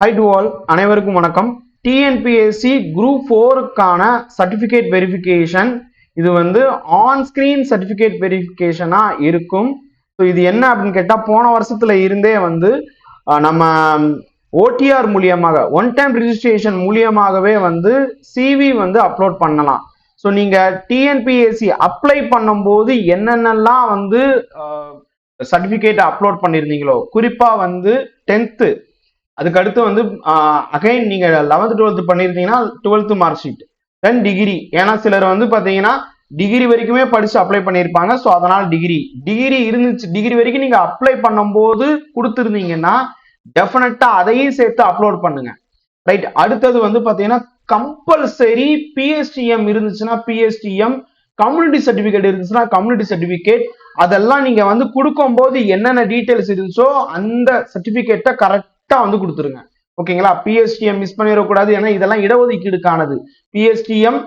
High to all அனைவருக்கும் வணக்கம். TNPSC group ஃபோருக்கான சர்டிஃபிகேட் வெரிஃபிகேஷன் இது வந்து ஆன் ஸ்க்ரீன் சர்டிஃபிகேட் வெரிஃபிகேஷனாக இருக்கும். ஸோ இது என்ன அப்படின்னு கேட்டால் போன வருஷத்தில் இருந்தே வந்து நம்ம ஓடிஆர் மூலியமாக ஒன் டைம் ரிஜிஸ்ட்ரேஷன் மூலியமாகவே வந்து சிவி வந்து அப்லோட் பண்ணலாம். ஸோ நீங்கள் டிஎன்பிஎஸ்சி அப்ளை பண்ணும்போது என்னென்னலாம் வந்து சர்டிஃபிகேட் அப்லோட் பண்ணியிருந்தீங்களோ குறிப்பாக வந்து டென்த்து அதுக்கடுத்து வந்து அகைன் நீங்கள் லெவன்த் டுவெல்த் பண்ணியிருந்தீங்கன்னா twelfth mark sheet then degree ஏன்னா சிலர் வந்து பார்த்தீங்கன்னா டிகிரி வரைக்குமே படித்து அப்ளை பண்ணியிருப்பாங்க. ஸோ அதனால் டிகிரி டிகிரி இருந்துச்சு. டிகிரி வரைக்கும் நீங்கள் அப்ளை பண்ணும்போது கொடுத்துருந்தீங்கன்னா டெஃபினட்டாக அதையும் சேர்த்து அப்லோட் பண்ணுங்க. ரைட் அடுத்தது வந்து பார்த்தீங்கன்னா கம்பல்சரி பிஎஸ்டிஎம் இருந்துச்சுன்னா பிஎஸ்டிஎம் கம்யூனிட்டி சர்டிஃபிகேட் இருந்துச்சுன்னா கம்யூனிட்டி சர்டிஃபிகேட் அதெல்லாம் நீங்கள் வந்து கொடுக்கும்போது என்னென்ன டீட்டெயில்ஸ் இருந்துச்சோ அந்த சர்டிஃபிகேட்டை கரெக்ட் வந்து கொடுத்துருங்க. ஓகேங்களா? பிஎஸ்டிஎம் மிஸ் பண்ணிடக்கூடாது. ஏன்னா இதெல்லாம் இடஒதுக்கீடுக்கானது. பிஎஸ்டிஎம்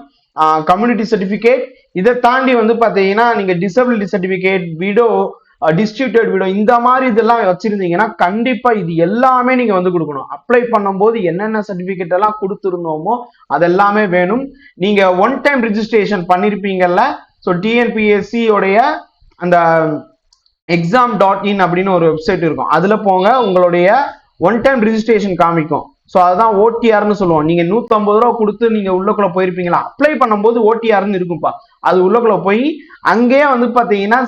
கம்யூனிட்டி சர்டிபிகேட் இதை தாண்டி வந்து பாத்தீங்கன்னா நீங்க disability certificate widow distributed widow இந்த மாதிரி இதெல்லாம் வச்சிருந்தீங்கன்னா கண்டிப்பா இது எல்லாமே நீங்க வந்து கொடுக்கணும். அப்ளை பண்ணும்போது என்னென்ன சர்டிபிகேட் எல்லாம் கொடுத்துருந்தோமோ அதெல்லாமே வேணும். நீங்க ஒன் டைம் ரிஜிஸ்ட்ரேஷன் பண்ணிருப்பீங்கல்ல? ஸோ டிஎன்பிஎஸ்சி உடைய அந்த எக்ஸாம் டாட் இன் அப்படின்னு ஒரு வெப்சைட் இருக்கும். அதுல போங்க. உங்களுடைய ஒன் டைம் ரிஜிஸ்ட்ரேஷன் காமிக்கும். ஸோ அதுதான் ஓடிஆர்னு சொல்லுவோம். நீங்க 150 ரூபா கொடுத்து நீங்க உள்ளக்குள்ள போயிருப்பீங்களா? அப்ளை பண்ணும்போது ஓடிஆர்னு இருக்கும்ப்பா. அது உள்ளக்குள்ள போய் அங்கேயே வந்து பாத்தீங்கன்னா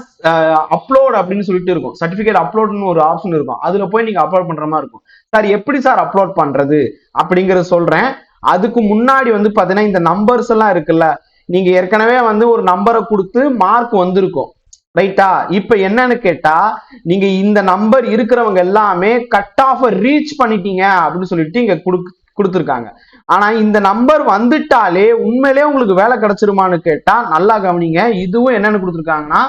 அப்லோட் அப்படின்னு சொல்லிட்டு இருக்கும். சர்டிபிகேட் அப்லோட்னு ஒரு ஆப்ஷன் இருக்கும். அதுல போய் நீங்க அப்லோட் பண்ற மாதிரி இருக்கும். சார் எப்படி சார் அப்லோட் பண்றது? அப்படிங்கறத சொல்றேன். அதுக்கு முன்னாடி வந்து பாத்தீங்கன்னா இந்த நம்பர்ஸ் எல்லாம் இருக்குல்ல நீங்க ஏற்கனவே வந்து ஒரு நம்பரை கொடுத்து மார்க் வந்திருக்கும். ரைட்டா இப்ப என்னன்னு கேட்டா நீங்க இந்த நம்பர் இருக்கிறவங்க எல்லாமே கட் ஆஃப் ரீச் பண்ணிட்டீங்க அப்படின்னு சொல்லிட்டு இங்க கொடுத்துருக்காங்க. ஆனா இந்த நம்பர் வந்துட்டாலே உண்மையிலே உங்களுக்கு வேலை கிடைச்சிருமான்னு கேட்டா நல்லா கவனிங்க. இதுவும் என்னன்னு கொடுத்துருக்காங்கன்னா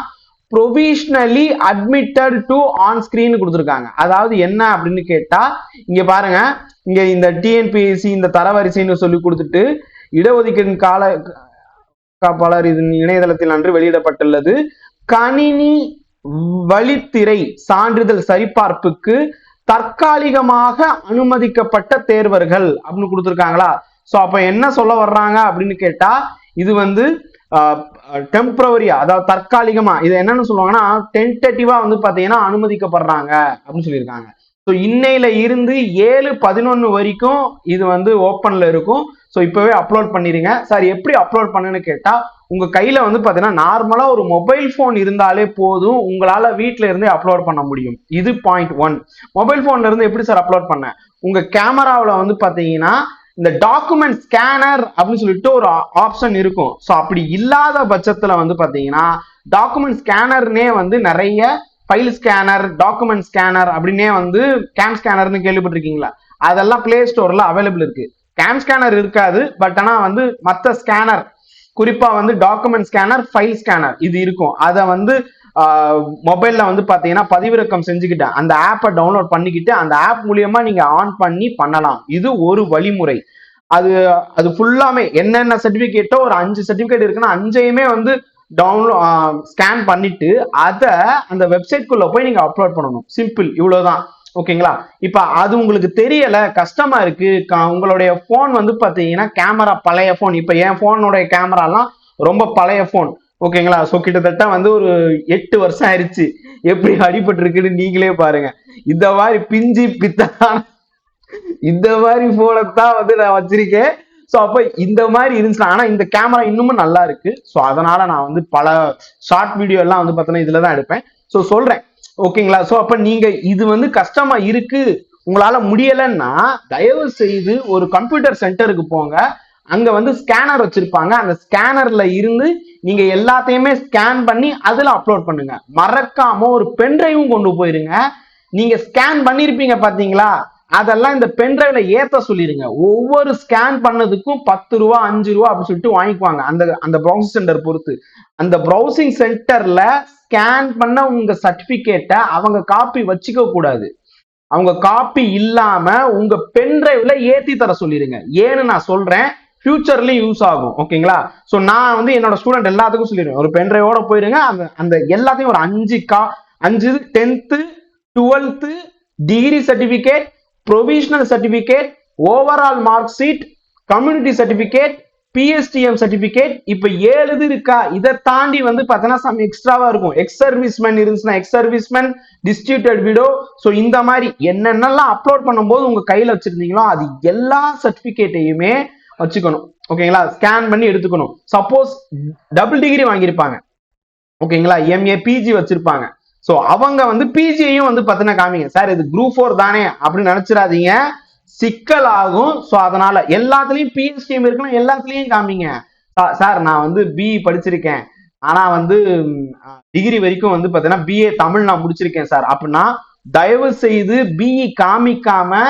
provisionally admitted to on screen கொடுத்துருக்காங்க. அதாவது என்ன அப்படின்னு கேட்டா இங்க பாருங்க. இங்க இந்த டிஎன்பிஎஸ்சி இந்த தரவரிசைன்னு சொல்லி கொடுத்துட்டு இடஒதுக்கீடு கால காப்பாளர் இது இணையதளத்தில் அன்று வெளியிடப்பட்டுள்ளது. கணினி வழித்திரை சான்றிதழ் சரிபார்ப்புக்கு தற்காலிகமாக அனுமதிக்கப்பட்ட தேர்வர்கள் அப்படின்னு கொடுத்துருக்காங்களா? ஸோ அப்போ என்ன சொல்ல வர்றாங்க அப்படின்னு கேட்டா இது வந்து டெம்பரவரியா அதாவது தற்காலிகமா இது என்னன்னு சொல்லுவாங்கன்னா டென்டேட்டிவா வந்து பாத்தீங்கன்னா அனுமதிக்கப்படுறாங்க அப்படின்னு சொல்லியிருக்காங்க. ஸோ இன்னையில இருந்து ஏழு பதினொன்னு வரைக்கும் இது வந்து ஓப்பன்ல இருக்கும். ஸோ இப்போவே அப்லோட் பண்ணிருங்க. சார் எப்படி அப்லோட் பண்ணுன்னு கேட்டால் உங்கள் கையில் வந்து பார்த்தீங்கன்னா நார்மலாக ஒரு மொபைல் ஃபோன் இருந்தாலே போதும் உங்களால் வீட்டில் இருந்தே அப்லோட் பண்ண முடியும். இது பாயிண்ட் ஒன் மொபைல் ஃபோன்லேருந்து எப்படி சார் அப்லோட் பண்ண? உங்கள் கேமராவில் வந்து பார்த்தீங்கன்னா இந்த டாக்குமெண்ட் ஸ்கேனர் அப்படின்னு சொல்லிட்டு ஒரு ஆப்ஷன் இருக்கும். ஸோ அப்படி இல்லாத பட்சத்தில் வந்து பார்த்தீங்கன்னா டாக்குமெண்ட் ஸ்கேனர்னே வந்து நிறைய ஃபைல் ஸ்கேனர் டாக்குமெண்ட் ஸ்கேனர் அப்படின்னே வந்து கேம் ஸ்கேனர்னு கேள்விப்பட்டிருக்கீங்களா? அதெல்லாம் பிளே ஸ்டோரில் அவைலபிள் இருக்குது ஸ்கேன் ஸ்கேனர் இருக்காது பட் ஆனால் வந்து மற்ற ஸ்கேனர் குறிப்பாக வந்து டாக்குமெண்ட் ஸ்கேனர் ஃபைல் ஸ்கேனர் இது இருக்கும். அதை வந்து மொபைலில் வந்து பார்த்தீங்கன்னா பதிவிறக்கம் செஞ்சுக்கிட்டேன். அந்த ஆப்பை டவுன்லோட் பண்ணிக்கிட்டு அந்த ஆப் மூலியமாக நீங்கள் ஆன் பண்ணி பண்ணலாம். இது ஒரு வழிமுறை. அது அது ஃபுல்லாமே என்னென்ன சர்டிஃபிகேட்டோ ஒரு அஞ்சு சர்டிஃபிகேட் இருக்குன்னா அஞ்சையுமே வந்து டவுன்லோ ஸ்கேன் பண்ணிட்டு அதை அந்த வெப்சைட்குள்ளே போய் நீங்கள் அப்லோட் பண்ணணும். சிம்பிள் இவ்வளோதான் ஓகேங்களா? இப்ப அது உங்களுக்கு தெரியல கஷ்டமா இருக்கு. உங்களுடைய போன் வந்து பாத்தீங்கன்னா கேமரா பழைய போன் இப்ப என் போனுடைய கேமராலாம் ரொம்ப பழைய போன் ஓகேங்களா? ஸோ கிட்டத்தட்ட வந்து ஒரு எட்டு வருஷம் ஆயிடுச்சு எப்படி அடிபட்டு இருக்குன்னு நீங்களே பாருங்க. இந்த மாதிரி பிஞ்சு பித்தான இந்த மாதிரி போனத்தான் வந்து நான் வச்சிருக்கேன். ஸோ அப்போ இந்த மாதிரி இருந்துச்சுன்னா ஆனால் இந்த கேமரா இன்னமும் நல்லா இருக்கு. ஸோ அதனால நான் வந்து பல ஷார்ட் வீடியோ எல்லாம் வந்து பார்த்தோன்னா இதுல தான் எடுப்பேன். ஸோ சொல்றேன். ஓகேங்களா? ஸோ அப்போ நீங்கள் இது வந்து கஷ்டமாக இருக்குது உங்களால் முடியலைன்னா தயவு செய்து ஒரு கம்ப்யூட்டர் சென்டருக்கு போங்க. அங்கே வந்து ஸ்கேனர் வச்சுருப்பாங்க. அந்த ஸ்கேனரில் இருந்து நீங்கள் எல்லாத்தையுமே ஸ்கேன் பண்ணி அதில் அப்லோட் பண்ணுங்க. மறக்காமல் ஒரு பென்ட்ரைவும் கொண்டு போயிருங்க. நீங்கள் ஸ்கேன் பண்ணியிருப்பீங்க பார்த்தீங்களா அதெல்லாம் இந்த பென்ட்ரைவ்ல ஏத்த சொல்லிருங்க. ஒவ்வொரு ஸ்கேன் பண்ணதுக்கும் பத்து ரூபா அஞ்சு ரூபா அப்படின்னு சொல்லிட்டு வாங்கிக்குவாங்க. அந்த அந்த ப்ரௌசிங் சென்டர் பொறுத்து. அந்த ப்ரௌசிங் சென்டர்ல ஸ்கேன் பண்ண உங்க சர்டிபிகேட்டை அவங்க காப்பி வச்சுக்க கூடாது. அவங்க காப்பி இல்லாம உங்க பென்ட்ரைவ்ல ஏத்தி தர சொல்லிருங்க. ஏன்னு நான் சொல்றேன் ஃபியூச்சர்லயும் யூஸ் ஆகும். ஓகேங்களா ஸோ நான் வந்து என்னோட ஸ்டூடெண்ட் எல்லாத்துக்கும் சொல்லிடுவேன். ஒரு பென்ட்ரைவோட போயிருங்க அந்த அந்த எல்லாத்தையும் ஒரு அஞ்சு கா அஞ்சு tenth twelfth degree certificate provisional certificate overall mark sheet community certificate PSTM certificate இப்ப ஏழு இது இருக்கா? இதை தாண்டி வந்து பார்த்தோன்னா சம் எக்ஸ்ட்ராவா இருக்கும். எக்ஸ் சர்வீஸ்மேன் இருந்துச்சுன்னா ex serviceman distributed widow so இந்த மாதிரி என்னென்னலாம் அப்லோட் பண்ணும்போது உங்க கையில வச்சிருந்தீங்களோ அது எல்லா சர்டிபிகேட்டையுமே வச்சுக்கணும். ஓகேங்களா ஸ்கேன் பண்ணி எடுத்துக்கணும். சப்போஸ் டபுள் டிகிரி வாங்கியிருப்பாங்க. ஓகேங்களா எம்ஏ பிஜி வச்சிருப்பாங்க. ஸோ அவங்க வந்து பிஜியையும் வந்து பத்தின காமிங்க. சார் இது குரூப் ஃபோர் தானே அப்படின்னு நினைச்சிடாதீங்க. சிக்கல் ஆகும். ஸோ அதனால எல்லாத்துலயும் பிஎஸ்டிஎம் இருக்கணும். எல்லாத்துலயும் காமிங்க. சார் நான் வந்து பிஇ படிச்சிருக்கேன். ஆனா வந்து டிகிரி வரைக்கும் வந்து பார்த்தீங்கன்னா பிஏ தமிழ் நான் முடிச்சிருக்கேன் சார் அப்படின்னா தயவு செய்து பிஇ காமிக்காம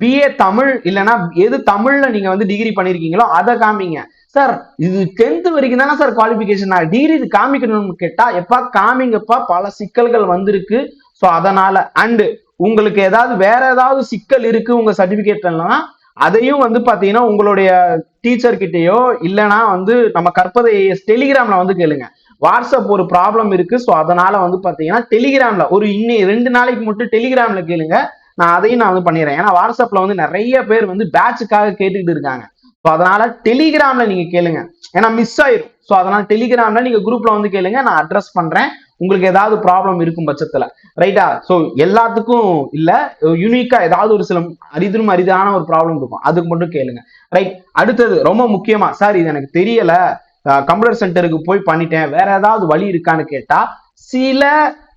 பிஏ தமிழ் இல்லைன்னா எது தமிழ்ல நீங்க வந்து டிகிரி பண்ணிருக்கீங்களோ அதை காமிங்க. சார் இது டென்த் வரைக்கும் தானே சார் குவாலிஃபிகேஷன் நான் டிகிரி இது காமிக்கணும்னு கேட்டா எப்பா காமிங்கப்பா பல சிக்கல்கள் வந்திருக்கு. ஸோ அதனால அண்டு உங்களுக்கு ஏதாவது வேற ஏதாவது சிக்கல் இருக்கு உங்க சர்டிபிகேட்லாம் அதையும் வந்து பாத்தீங்கன்னா உங்களுடைய டீச்சர் கிட்டேயோ இல்லைன்னா வந்து நம்ம கற்பதை டெலிகிராம்ல வந்து கேளுங்க. வாட்ஸ்அப் ஒரு ப்ராப்ளம் இருக்கு. ஸோ அதனால வந்து பாத்தீங்கன்னா டெலிகிராம்ல ஒரு இன்னி ரெண்டு நாளைக்கு மட்டும் டெலிகிராம்ல கேளுங்க. நான் அதையும் நான் வந்து பண்ணிடுறேன். ஏன்னா வாட்ஸ்அப்ல வந்து நிறைய பேர் வந்து பேட்சுக்காக கேட்டுக்கிட்டு இருக்காங்க. ஸோ அதனால டெலிகிராம்ல நீங்க கேளுங்க. ஏன்னா மிஸ் ஆயிரும். ஸோ அதனால டெலிகிராம்ல நீங்க குரூப்ல வந்து கேளுங்க. நான் அட்ரஸ் பண்றேன். உங்களுக்கு ஏதாவது ப்ராப்ளம் இருக்கும் பட்சத்துல. ரைட்டா ஸோ எல்லாத்துக்கும் இல்ல. யூனிக்கா ஏதாவது ஒரு சில அரிதிலும் அரிதான ஒரு ப்ராப்ளம் இருக்கும். அதுக்கு மட்டும் கேளுங்க. ரைட் அடுத்தது ரொம்ப முக்கியமா சார் இது எனக்கு தெரியல. கம்ப்யூட்டர் சென்டருக்கு போய் பண்ணிட்டேன். வேற ஏதாவது வழி இருக்கான்னு கேட்டா சில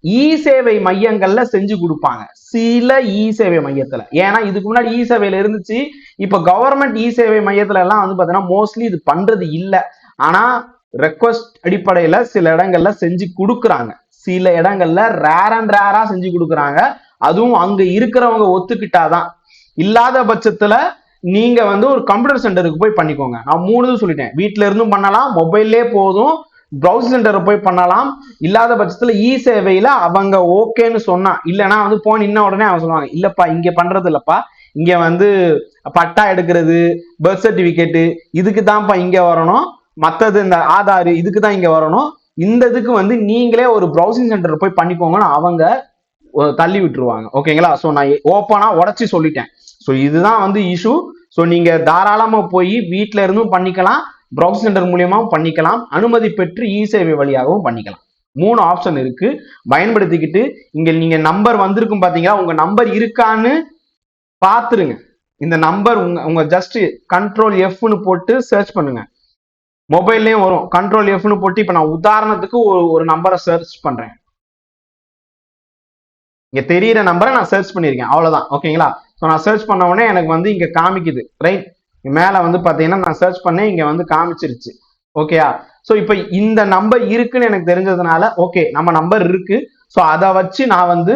இ சேவை மையங்கள்ல செஞ்சு கொடுப்பாங்க. சில இ சேவை மையத்துல. ஏன்னா இதுக்கு முன்னாடி இ சேவையில இருந்துச்சு. இப்ப கவர்மெண்ட் இ சேவை மையத்துல எல்லாம் வந்து பாத்தீங்கன்னா மோஸ்ட்லி இது பண்றது இல்ல. ஆனா ரெக்வஸ்ட் அடிப்படையில சில இடங்கள்ல செஞ்சு கொடுக்குறாங்க. சில இடங்கள்ல ரேர் அண்ட் ரேரா செஞ்சு கொடுக்குறாங்க. அதுவும் அங்க இருக்கிறவங்க ஒத்துக்கிட்டாதான். இல்லாத பட்சத்துல நீங்க வந்து ஒரு கம்ப்யூட்டர் சென்டருக்கு போய் பண்ணிக்கோங்க. நான் மூணு சொல்லிட்டேன். வீட்ல இருந்தும் பண்ணலாம் மொபைல்லே போதும். ப்ரௌசிங் சென்டர் போய் பண்ணலாம். இல்லாத பட்சத்தில் இ சேவையில் அவங்க ஓகேன்னு சொன்னா இல்லைன்னா வந்து போன் இன்ன உடனே அவங்க சொல்லுவாங்க இல்லைப்பா இங்கே பண்ணுறது இல்லைப்பா. இங்கே வந்து பட்டா எடுக்கிறது பர்த் சர்டிஃபிகேட்டு இதுக்கு தான்ப்பா இங்கே வரணும். மற்றது இந்த ஆதார் இதுக்கு தான் இங்கே வரணும். இந்த இதுக்கு வந்து நீங்களே ஒரு ப்ரௌசிங் சென்டர் போய் பண்ணிக்கோங்கன்னு அவங்க தள்ளி விட்டுருவாங்க. ஓகேங்களா? ஸோ நான் ஓப்பனாக உடச்சி சொல்லிட்டேன். ஸோ இதுதான் வந்து இஷ்யூ ஸோ நீங்கள் தாராளமாக போய் வீட்டில் இருந்தும் பண்ணிக்கலாம். ப்ரௌசிங் சென்டர் மூலியமாகவும் பண்ணிக்கலாம். அனுமதி பெற்று இ சேவை வழியாகவும் பண்ணிக்கலாம். மூணு ஆப்ஷன் இருக்கு. பயன்படுத்திக்கிட்டு இங்க நீங்க நம்பர் வந்திருக்கும் பாத்தீங்களா? உங்க நம்பர் இருக்கான்னு பாத்துருங்க. இந்த நம்பர் உங்க உங்க ஜஸ்ட் கண்ட்ரோல் எஃப்னு போட்டு சர்ச் பண்ணுங்க. மொபைல்லயும் வரும். கண்ட்ரோல் எஃப்னு போட்டு இப்ப நான் உதாரணத்துக்கு ஒரு ஒரு நம்பரை சர்ச் பண்றேன். இங்க தெரியிற நம்பரை நான் சர்ச் பண்ணியிருக்கேன். அவ்வளவுதான். ஓகேங்களா ஸோ நான் சர்ச் பண்ண உடனே எனக்கு வந்து இங்க காமிக்குது. ரைட் மேலே வந்து பார்த்தீங்கன்னா நான் சர்ச் பண்ணேன் இங்கே வந்து காமிச்சிருச்சு. ஓகேயா ஸோ இப்போ இந்த நம்பர் இருக்குன்னு எனக்கு தெரிஞ்சதுனால ஓகே நம்ம நம்பர் இருக்கு. ஸோ அதை வச்சு நான் வந்து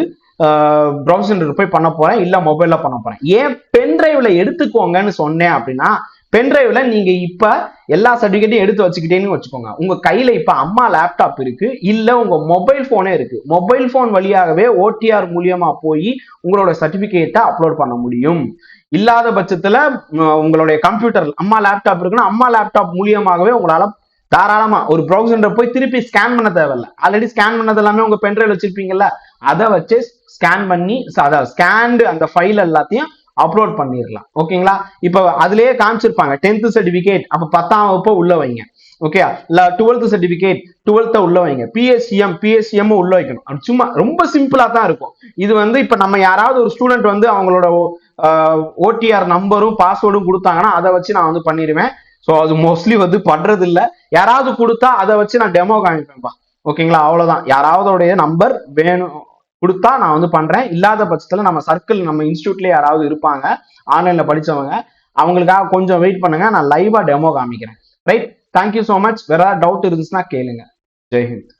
ப்ரௌசர் போய் பண்ண போறேன் இல்லை மொபைலில் பண்ண போறேன். ஏன் பென் டிரைவ்ல எடுத்துக்கோங்கன்னு சொன்னேன் அப்படின்னா பென் டிரைவ்ல நீங்க இப்ப எல்லா சர்டிஃபிகேட்டையும் எடுத்து வச்சுக்கிட்டேன்னு வச்சுக்கோங்க. உங்க கையில இப்ப அம்மா லேப்டாப் இருக்கு இல்ல உங்க மொபைல் போனே இருக்கு. மொபைல் போன் வழியாகவே ஓடிஆர் மூலியமா போய் உங்களோட சர்டிபிகேட்டை அப்லோட் பண்ண முடியும். இல்லாத பட்சத்துல உங்களுடைய கம்ப்யூட்டர் அம்மா லேப்டாப் இருக்குன்னா அம்மா லேப்டாப் மூலியமாகவே உங்களால தாராளமா ஒரு ப்ரௌசர் போய் திருப்பி ஸ்கேன் பண்ண தேவையில்ல. ஆல்ரெடி ஸ்கேன் பண்ணது எல்லாமே உங்க பென்ட்ரைவ் வச்சிருப்பீங்கல்ல அதை வச்சு ஸ்கேன் பண்ணி அதாவது ஸ்கேன்டு அந்த ஃபைல் எல்லாத்தையும் அப்லோட் பண்ணிடலாம். ஓகேங்களா இப்போ அதுலயே காமிச்சிருப்பாங்க டென்த் சர்டிபிகேட் அப்ப பத்தாம் வகுப்பு உள்ள வைங்க. ஓகே இல்ல டுவெல்த் சர்டிபிகேட் டுவெல்த்த உள்ள வைங்க. பிஎஸ்சிஎம் பிஎஸ்சிஎம் உள்ள வைக்கணும். சும்மா ரொம்ப சிம்பிளா தான் இருக்கும். இது வந்து இப்ப நம்ம யாராவது ஒரு ஸ்டூடெண்ட் வந்து அவங்களோட ஓடிஆர் நம்பரும் பாஸ்வேர்டும் கொடுத்தாங்கன்னா அதை வச்சு நான் வந்து பண்ணிடுவேன். ஸோ அது மோஸ்ட்லி வந்து பண்றது இல்ல யாராவது கொடுத்தா அதை வச்சு நான் டெமோ காமிப்பேன்ப்பா ஓகேங்களா அவ்வளவுதான். யாராவதோடைய நம்பர் வேணும் கொடுத்தா நான் வந்து பண்றேன். இல்லாத பட்சத்துல நம்ம சர்க்கிள் நம்ம இன்ஸ்டியூட்ல யாராவது இருப்பாங்க ஆன்லைன்ல படிச்சவங்க அவங்களுக்காக கொஞ்சம் வெயிட் பண்ணுங்க. நான் லைவா டெமோ காமிக்கிறேன். ரைட் தேங்க்யூ ஸோ மச் வேற ஏதாவது டவுட் இருந்துச்சுன்னா கேளுங்க. ஜெய்ஹிந்த்.